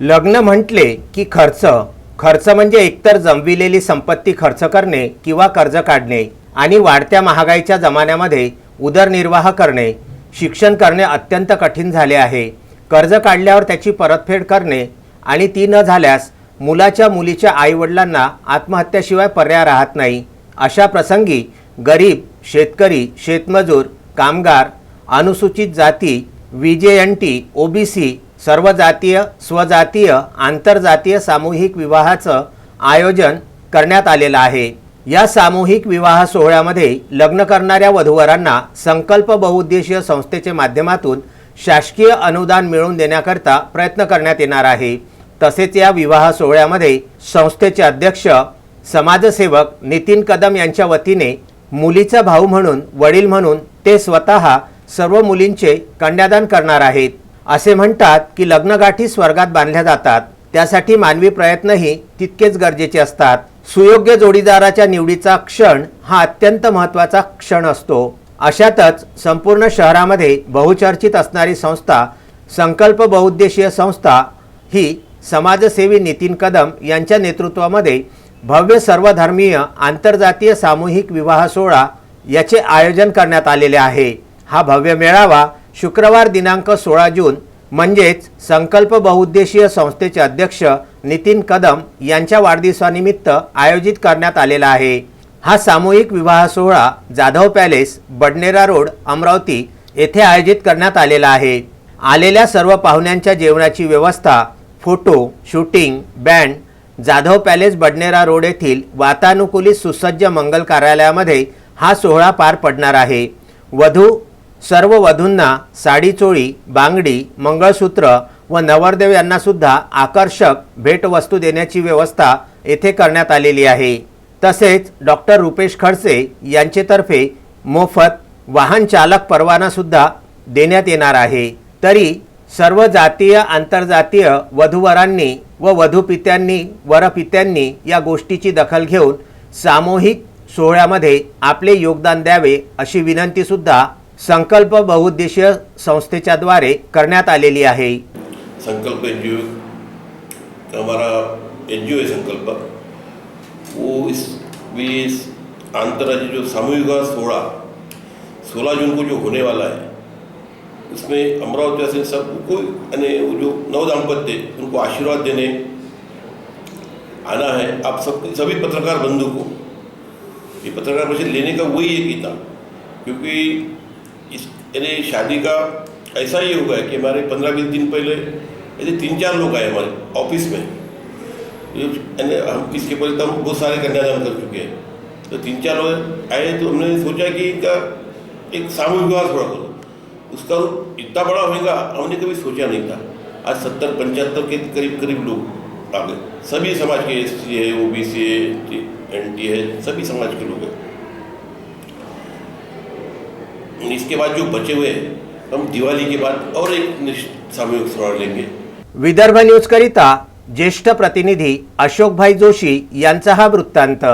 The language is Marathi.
लग्न म्हटले की खर्च. खर्च म्हणजे एकतर जमविलेली संपत्ती खर्च करणे किंवा कर्ज काढणे आणि वाढत्या महागाईच्या जमान्यामध्ये उदरनिर्वाह करणे. शिक्षण करणे अत्यंत कठीण झाले आहे. कर्ज काढल्यावर त्याची परतफेड करणे आणि ती न झाल्यास मुलाच्या मुलीच्या आईवडिलांना आत्महत्याशिवाय पर्याय राहत नाही. अशा प्रसंगी गरीब शेतकरी शेतमजूर कामगार अनुसूचित जाती व्ही ओबीसी सर्व जातीय स्वजातीय आंतरजातीय सामूहिक विवाहाचं आयोजन करण्यात आलेलं आहे. या सामूहिक विवाह सोहळ्यामध्ये लग्न करणाऱ्या वधूवरांना संकल्प बहुउद्देशीय संस्थेच्या माध्यमातून शासकीय अनुदान मिळवून देण्याकरता प्रयत्न करण्यात येणार आहे. तसेच या विवाह सोहळ्यामध्ये संस्थेचे अध्यक्ष समाजसेवक नितीन कदम यांच्या वतीने मुलीचा भाऊ म्हणून वडील म्हणून ते स्वतः सर्व मुलींचे कन्यादान करणार आहेत. असे म्हणतात की लग्नगाठी स्वर्गात बांधल्या जातात. त्यासाठी मानवी प्रयत्नही तितकेच गरजेचे असतात. सुयोग्य जोडीदाराच्या निवडीचा क्षण हा अत्यंत महत्त्वाचा क्षण असतो. अशातच संपूर्ण शहरामध्ये बहुचर्चित असणारी संस्था संकल्प बहुउद्देशीय संस्था ही समाजसेवी नितीन कदम यांच्या नेतृत्वामध्ये भव्य सर्वधर्मीय आंतरजातीय सामूहिक विवाह सोहळा याचे आयोजन करण्यात आलेले आहे. हा भव्य मेळावा शुक्रवार दिनांक सोळा जून म्हणजेच संकल्प बहुउद्देशीय संस्थेचे अध्यक्ष नितीन कदम यांच्या वाढदिवसानिमित्त आयोजित करण्यात आलेला आहे. हा सामूहिक विवाह सोहळा जाधव पॅलेस बडनेरा रोड अमरावती येथे आयोजित करण्यात आलेला आहे. आलेल्या सर्व पाहुण्यांच्या जेवणाची व्यवस्था photo shooting band Jadhav palace Badnera road येथील वातानुकूलित सुसज्ज मंगल कार्यालयामध्ये हा सोहळा पार पडणार आहे. वधू सर्व वधूंना साडीचोळी बांगडी मंगळसूत्र व नवरदेव यांनासुद्धा आकर्षक भेटवस्तू देण्याची व्यवस्था येथे करण्यात आलेली आहे. तसेच डॉक्टर रुपेश खडसे यांचेतर्फे मोफत वाहन चालक परवानासुद्धा देण्यात येणार आहे. तरी सर्व जातीय आंतरजातीय वधूवरांनी व वधूपित्यांनी वरपित्यांनी या गोष्टीची दखल घेऊन सामूहिक सोहळ्यामध्ये आपले योगदान द्यावे अशी विनंतीसुद्धा संकल्प बहुउद्देशीय संस्थेच्या द्वारे करण्यात आलेली आहे. संकल्प एन जी ओ हमारा एन जी है संकल्प। वो इस भी इस अंतर्राज्यीय जो सामूहिक विवाह सोलह सोलह जून को जो होने वाला है उसमें अमरावती से सबको यानी वो जो नव दाम्पत्य उनको आशीर्वाद देने आना है। आप सब सभी पत्रकार बंधु को ये पत्रकार परिषद लेने का वही एक ही था क्योंकि इस, यानी शादी का ऐसा ही होगा कि हमारे पंद्रह बीस दिन पहले ऐसे तीन चार लोग आए हमारे ऑफ़िस में। यानी हम इसके पहले तो हम बहुत सारे कन्यादान कर चुके हैं। तो तीन चार लोग आए तो हमने सोचा कि इनका एक सामूहिक विवाह थोड़ा करो। उसका इतना बड़ा होगा हमने कभी सोचा नहीं था। आज सत्तर, पंचहत्तर के करीब करीब लोग आ गए। सभी समाज के एस सी है ओ बी सी है एन टी है, सभी समाज के लोग हैं। इसके बाद जो बचे हुए हम दिवाली के बाद और एक सामूहिक सोहळा लेंगे। विदर्भ न्यूज करिता ज्येष्ठ प्रतिनिधी अशोकभाई जोशी यांचा हा वृत्तांत.